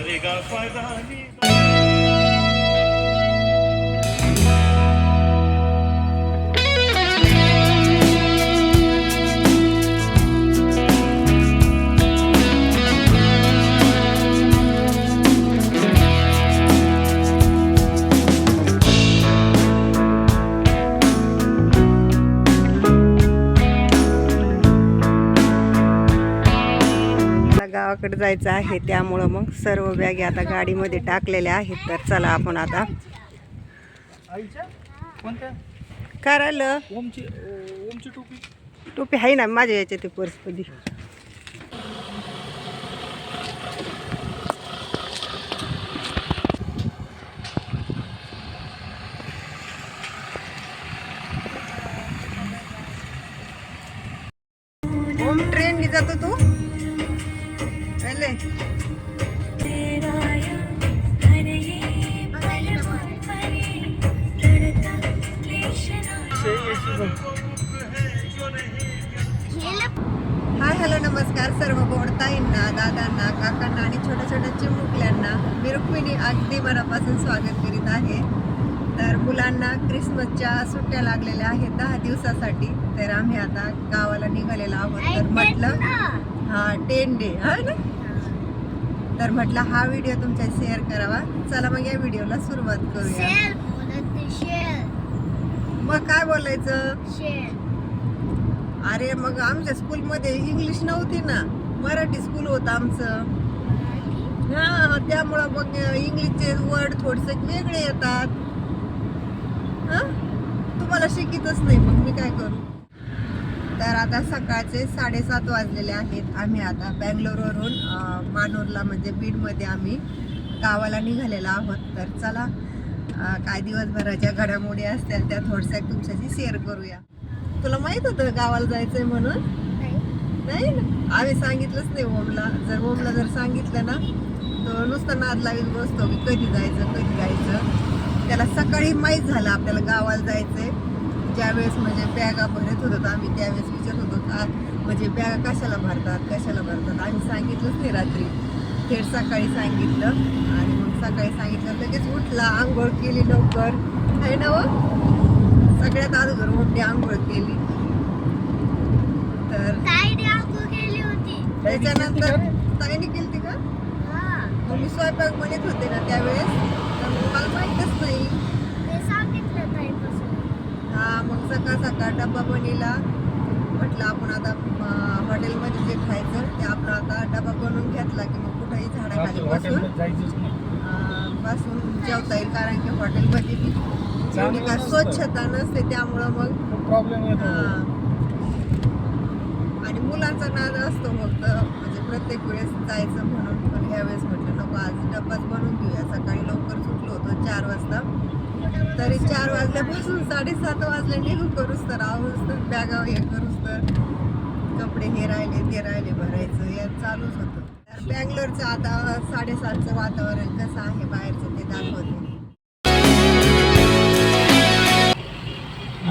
मरेगा फायदा नहीं मला गावाकडे जायचं आहे त्यामुळं मग सर्व बॅगे आता गाडीमध्ये टाकलेल्या आहेत. तर चला आपण आता. काय राहिलं? टोपी. टोपी आहे ना माझ्या याच्या ते पर्समध्ये होम ट्रेनने जातो तू? हाय हॅलो नमस्कार सर्व बोडताईंना दादांना काकांना आणि छोट्या छोट्या चिमुकल्यांना. मी रुक्मिणी अगदी मनापासून स्वागत करीत आहे. तर मुलांना क्रिसमसच्या सुट्ट्या लागलेल्या आहेत दहा दिवसासाठी. तर आम्ही आता गावाला निघालेलो आहोत. तर म्हटलं हा टेन डे हा ना? तर म्हटलं हा व्हिडिओ तुमच्या शेअर करावा. चला मग या व्हिडिओला सुरुवात करूया. मग काय बोलायचं? अरे मग आमच्या स्कूलमध्ये इंग्लिश नव्हती ना. मराठी स्कूल होतं आमचं. हा त्यामुळं मग इंग्लिशचे वर्ड थोडेसे वेगळे येतात. हा? तुम्हाला शिकितच नाही मग मी काय करू? तर आता सकाळचे साडेसात वाजलेले आहेत आम्ही आता बँगलोरवरून मानूरला म्हणजे बीडमध्ये आम्ही गावाला निघालेलो आहोत. तर चला काय दिवसभराच्या घडामोडी असतील त्या थोडक्या तुमच्याशी शेअर करूया. तुला माहीत होतं गावाला जायचंय म्हणून? नाही. ना? आम्ही सांगितलंच नाही ओमला. जर ओमला जर सांगितलं ना तर नुसतं नाद लावीत बसतो की कधी जायचं कधी जायचं त्याला सकाळी माहीत झालं आपल्याला गावाला जायचंय. ज्यावेळेस म्हणजे बॅगा भरत होतो आम्ही त्यावेळेस विचारत होतो का? म्हणजे बॅगा कशाला भरतात? कशाला भरतात? आम्ही सांगितलंच नाही रात्री. थेट सकाळी सांगितलं आणि मग सकाळी सांगितलं लगेच उठला आंघोळ केली लवकर. आहे ना व सगळ्यात अगोदर मोठी आंघोळ केली. तर त्याच्यानंतर ताईने केली का? मग मी स्वयंपाक म्हणत होते ना त्यावेळेस. तर मग मला माहीतच नाही. हा मग सकाळ सकाळ डब्बा बनवला. म्हटलं आपण आता हॉटेलमध्ये जे खायचं ते आपला आता डबा बनवून घेतला की मग कुठेही झाडाखाली बसून बसून जेवता येईल कारण की हॉटेलमध्ये बी काय स्वच्छता नसते त्यामुळं मग प्रॉब्लेम. आणि मुलांचा नाद असतो फक्त म्हणजे प्रत्येक वेळेस जायचं म्हणून. पण ह्या वेळेस म्हटलं नको आज डब्बाच बनवून घेऊया. सकाळी लवकर सुटलो होतो चार वाजता. तरी चार वाजल्यापासून साडेसात वाजले. निघू करूच तर आहोत तर बॅगा हे करूच तर. कपडे हे राहिले ते राहिले भरायचं. या चालूच होतं. तर बँगलोरचं आता साडेसातचं वातावरण कसं आहे बाहेरचं ते दाखवते.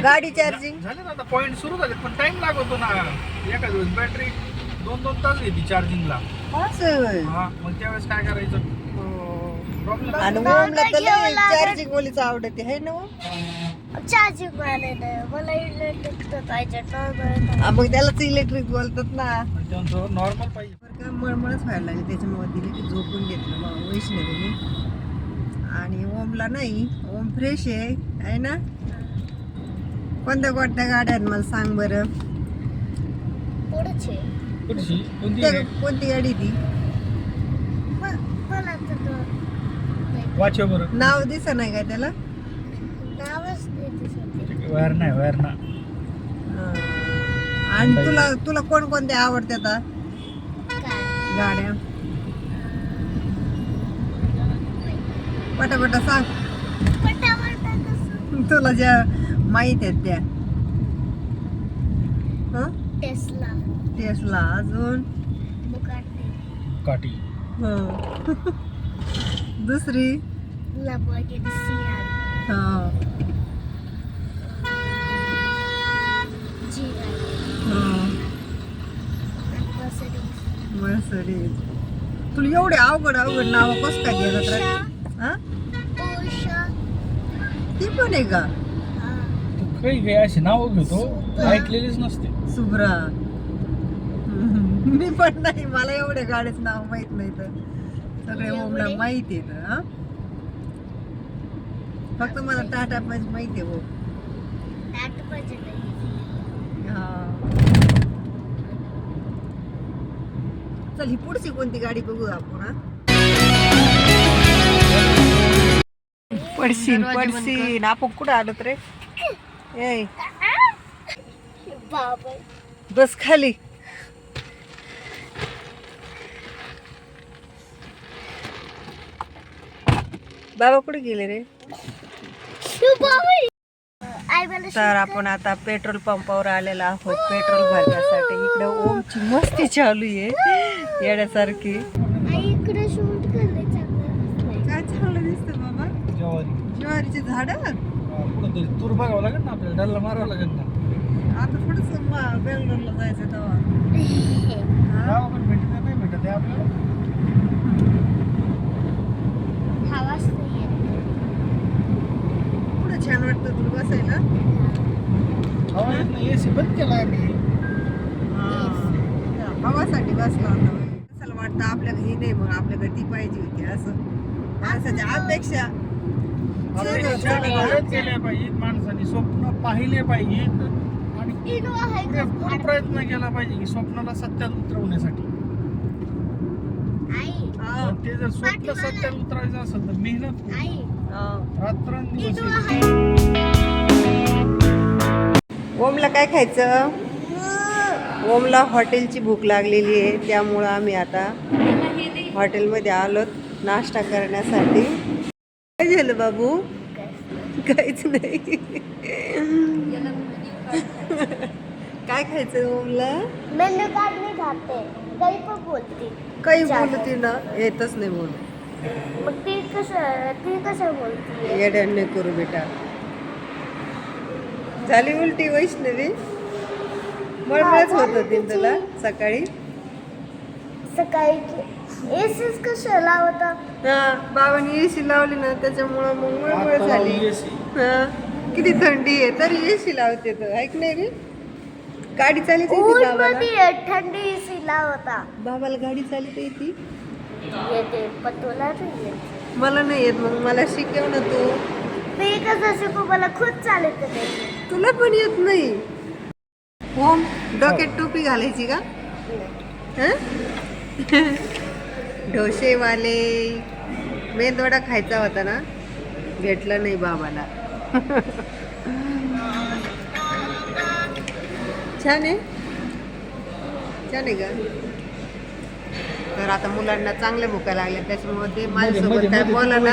गाडी चार्जिंग झाले ना आता पॉईंट सुरू झाले पण टाइम लागतो ना. एका दिवस बॅटरी दोन दोन तास घेते चार्जिंगला. हा मग त्यावेळेस काय करायचं? हो. आणि ओमला तर लय चार्जिंग ओलीच आवडते है ना? चार्जिंग मला इलेक्ट्रिक पाहिजे हा, मग त्यालाच इलेक्ट्रिक बोलतात ना. नॉर्मल पाहिजे. बरं का मळमळच व्हायला लागली त्याच्यामुळे तिने की झोपून घेतलं मग वैष्णवीने. आणि ओमला नाही ओम फ्रेश आहे आहे ना? कोणत्या कोणत्या गाड्या आहेत मला सांग बरं? कोणती गाडी? ती मला तर तो वाचव बरं. नाव दिस नाही का त्याला? नावच नाही दिसत. वायर नाही वायर ना हा. आणि तुला तुला कोणकोणत्या आवडतात आ? काय गाड्या. पटापटा सांग. पटापटा कसं तुला ज्या माहीत आहेत त्या. हं? टेस्ला. टेस्ला अजून? बुगाटी. हं. दुसरी? हं. हं. मर्सिडीज मर्सडीज तुला एवढे अवघड अवघड नाव कस काय हा? उषा ती पण आहे का? हा. काही काही अशी नावं घेतो ऐकलेलीच नसते. सुब्रा. मी पण नाही मला एवढे गाडीच नाव माहीत नाही तर. सगळे ओमला माहिती आहे हा? फक्त मला टाटा पंच माहिती आहे हो. चल ही पुढची कोणती गाडी बघू आपण हा? पडशीन पडशीन आपण कुठं आलोत रे? ए. बाबा. बस खाली. बाबा कुठे गेले रे? तर आपण आता पेट्रोल पंपावर आलेलो आहोत. पेट्रोल भरण्यासाठी. इकडे ओमची मस्ती चालू आहे. येण्यासारखी. इकडे शूट काय चांगलं दिसतं बाबा? ज्वारी. ज्वारीची झाड? तरी तूर बघावं लागेल ना आपल्याला डल्ला मारावं लागेल ना. आता थोडस बेंगलोरला जायचं तेव्हा हा? गावाकडे भेटत नाही भेटत आहे आपल्याला हवाच नाही कुठं छान वाटतं तुला बसायला हवा येत नाही एसी बंद केला आम्ही हवासाठी बसला होता बाई. कशाला वाटतं आपल्या घरी नाही मग आपल्याकडे ती पाहिजे होती असं माणसाच्या अपेक्षा. पाहिजेत माणसाने स्वप्न पाहिले पाहिजेत आणि प्रयत्न केला पाहिजे की स्वप्नाला सत्यात उतरवण्यासाठी. हा, ते जर स्वप्न सत्यात उतरायचं असेल तर मेहनत हा. रात्रंदिवस ओमला काय खायचं? ओमला हॉटेलची भूक लागलेली आहे त्यामुळं आम्ही आता हॉटेलमध्ये आलो नाश्ता करण्यासाठी. काय झालं बाबू? काहीच नाही. काय खायचं ओमला मेनू कार्ड नाही खाते. काही पण बोलते. काही बोलते ना येतच नाही बोल. मग ती कसं ती कसं बोलते येड्याने करू बेटा. झाली उलटी वैष्णवी? मळमळच होत होती तुला सकाळी? सकाळी एसीच कसं लावता? हा बाबांनी एसी लावली ना त्याच्यामुळं मग मळमळ झाली. हा किती थंडी आहे तरी एसी लावते तर ऐक नाही रे. गाडी चालित येते बाबाला. मध्ये थंडी एसी लावता. बाबाला गाडी चालित येते येते पण तुला नाही येत. मला नाही येत मग मला शिकव ना तू. मी कसं शिकू मला खुद चालत नाही तुला पण येत नाही. होम डोक्यात टोपी घालायची का? हं? डोसेवाले मेंदवडा खायचा होता ना? भेटला नाही बाबाला. छान आहे. छान आहे का? तर आता मुलांना चांगल्या भुका लागल्या त्याच्यामुळे ते मध्ये- माझ्यासोबत काय बोला ना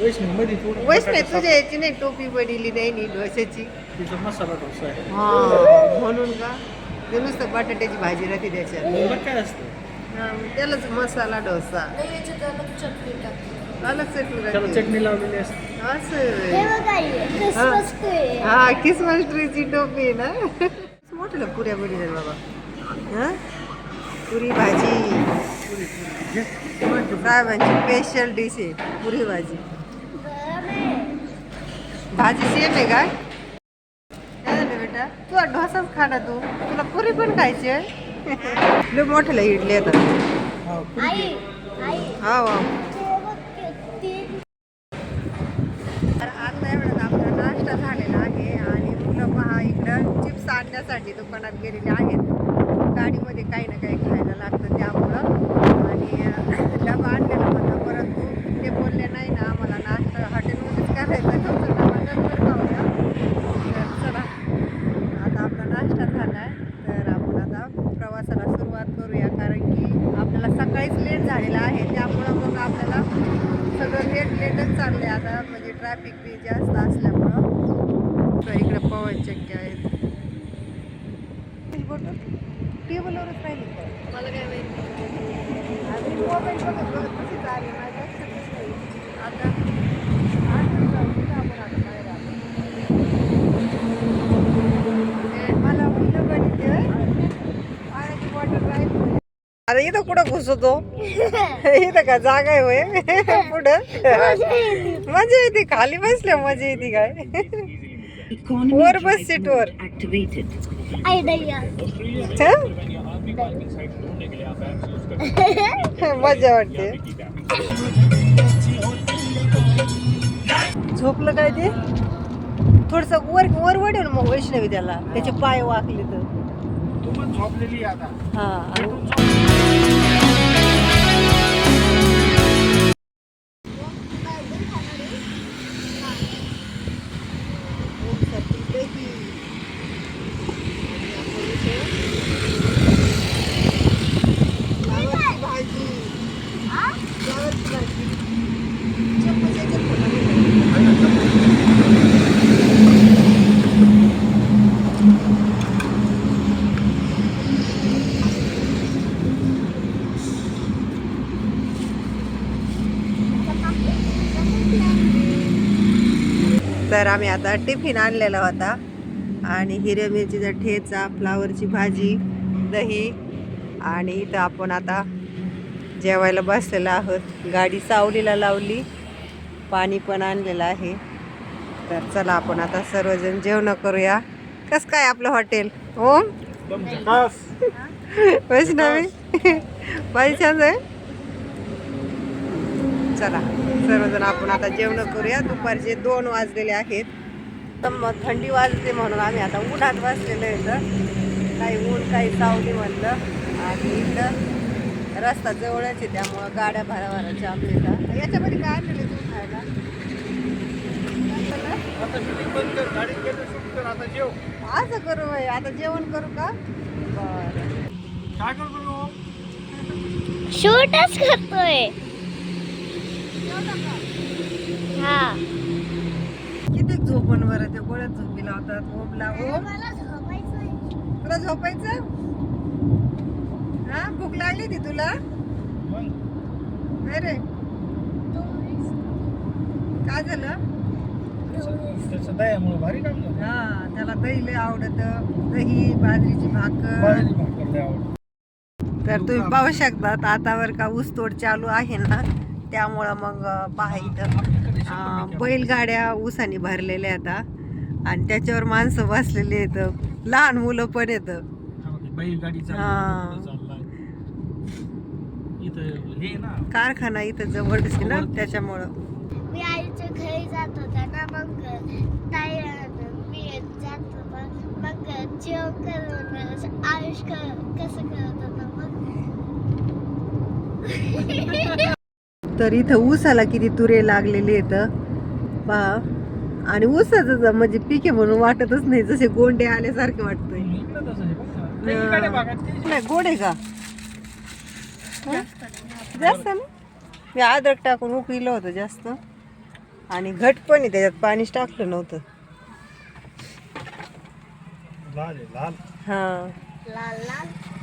वैष्णव बटाटा तुझ्या याची नाही टोपी पडली नाही डोश्याची. आहे. हा म्हणून का? ते नुसतं बटाट्याची भाजी राहते त्याच्यात. काय असतं? त्यालाच मसाला डोसा. अलग चटणी त्याला राहते. चटणी लावलेली असते. असं. हे हा किसमस ट्रीची टोपी आहे ना. मोठ्याला पुऱ्या बनवल्या बाबा. हा? पुरी भाजी. साहेबांची स्पेशल डिश आहे पुरी भाजी. भाजी सेम आहे काय काय झालं बेटा? तू डोसाच खा ना तू. तुला पुरी पण खायची आहे? लय मोठ्याला इडली येतात. हा, पुरी आई आई. हा वा. तर आता एवढ्यात आपला नाश्ता झालेला आहे आणि मुलं पहा इकडं चिप्स आणण्यासाठी दुकानात गेलेले आहेत. गाडीमध्ये काही ना काही खायला लागतं त्यामुळं आणि अं, डबा आणलेला होता परंतु ते बोलले नाही ना आम्हाला नाश्ता हॉटेलमध्येच करायचा तुमचा डबा नंतर खाऊया तर चला आता आपला नाश्ता झाला आहे तर आपण आता प्रवासाला सुरुवात करूया कारण की आपल्याला सकाळीच लेट झालेला आहे त्यामुळं मग आपल्याला सगळं लेट लेटच चाललंय आता म्हणजे ट्रॅफिक बी जास्त असल्यामुळं तर इकडे पवन चक्की आहेत टेबलवरच राहिली मला काय माहिती मोबाईल बघत बघत कशी चालेल माझ्या लक्षातच नाही आता आठवण जाऊ कुठं आपण आता बाहेर आलो. अरे इथं कुठं घुसतो? इथं का जागा आहे होय? पुढं? मजा येते खाली बसल्या मजा येते काय? वर बस सीटवर मजा वाटते. झोपलं काय ते? थोडस वर वर वाढेल मग वैष्णवी त्याला. त्याचे पाय वाकले तर तू पण झोपलेली आहे आता हा भेटून झोप. तर आम्ही आता टिफिन आणलेला होता. आणि हिरव्या मिरचीचा ठेचा फ्लावरची भाजी दही आणि इथं आपण आता जेवायला बसलेलो आहोत. गाडी सावलीला लावली. पाणी पण आणलेलं आहे. तर चला आपण आता सर्वजण जेवण करूया. कसं काय आपलं हॉटेल? ओम? वैष्णवी? भाजी छान आहे? चला. सर्वजण आपण आता जेवण करूया. दुपारचे दोन वाजलेले आहेत. तर मग थंडी वाजते म्हणून आम्ही आता उन्हात बसलेलो इथं. काही ऊन काही सावली म्हणलं. आणि इथं रस्ता जवळच आहे त्यामुळं गाड्या भरा भरा चालू येतात याच्यामध्ये काय आणलेलं आहे तू खायला? असं करू बाई आता जेवण करू का? बरं. काय करतो तू? शूटच करतोय. हा. किती झोपण बरं ते गोळ्यात झोपी लावतात ओमला ओम. तुला झोपायचं? हा भूक लागली ती तुला? मग? अरे. काय झालं? त्याचं दयामुळे भारी काम झालं. हा त्याला दही लय आवडत. दही बाजरीची भाकर. बाजरी भाकर लय आवडते. तर तुम्ही पाहू शकतात आतावर का ऊसतोड चालू आहे ना? त्यामुळं मग पहा इथं बैलगाड्या ऊसाने भरलेल्या आता आणि त्याच्यावर माणसं बसलेली आहेत. लहान मुलं पण येतं बघ, बैलगाडी. चालली चाललाय. इथं ना कारखाना इथं जवळच ना त्याच्यामुळं. मी आईच्या घरी जात होता ना मग ताई मी जात होता. मग जेवण करून आयुष कसं करत होता मग तर इथं ऊसाला किती तुरे लागलेले आहेत. पहा. आणि ऊसाचं म्हणजे पीक आहे म्हणून वाटतच नाही जसे गोंडे आल्यासारखे वाटतंय. गोड का? जास्त ना? मी अद्रक टाकून उकळीलं होतं जास्त. आणि घट पण आहे त्याच्यात पाणीच टाकलं नव्हतं. हां. लाल.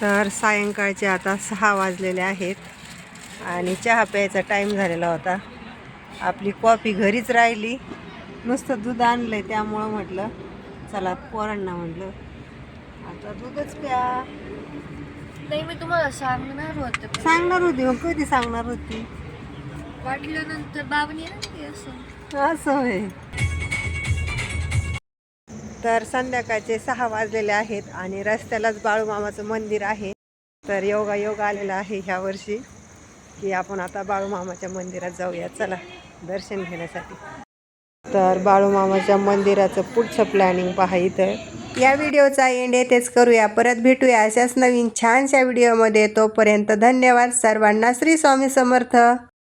तर सायंकाळचे आता सहा वाजलेले आहेत आणि चहा प्यायचा टाईम झालेला होता. आपली कॉफी घरीच राहिली. नुसतं दूध आणलंय त्यामुळं म्हटलं चला पोरांना म्हटलं आता दूधच प्या. नाही मी तुम्हाला सांगणार होते. सांगणार होती मग कधी सांगणार होती? वाटल्यानंतर बाबांनी असं. असं होय. तर संध्याकाळचे सहा वाजलेले आहेत आणि रस्त्यालाच बाळूमामाचं मंदिर आहे. तर योगा योग आलेला आहे ह्या वर्षी की आपण आता बाळूमामाच्या मंदिरात जाऊया. चला दर्शन घेण्यासाठी. तर बाळूमामाच्या मंदिराचं पुढचं प्लॅनिंग पहा इथं. या व्हिडिओचा एंड येथेच करूया. परत भेटूया अशाच नवीन छानशा व्हिडिओमध्ये. तोपर्यंत धन्यवाद सर्वांना. श्री स्वामी समर्थ.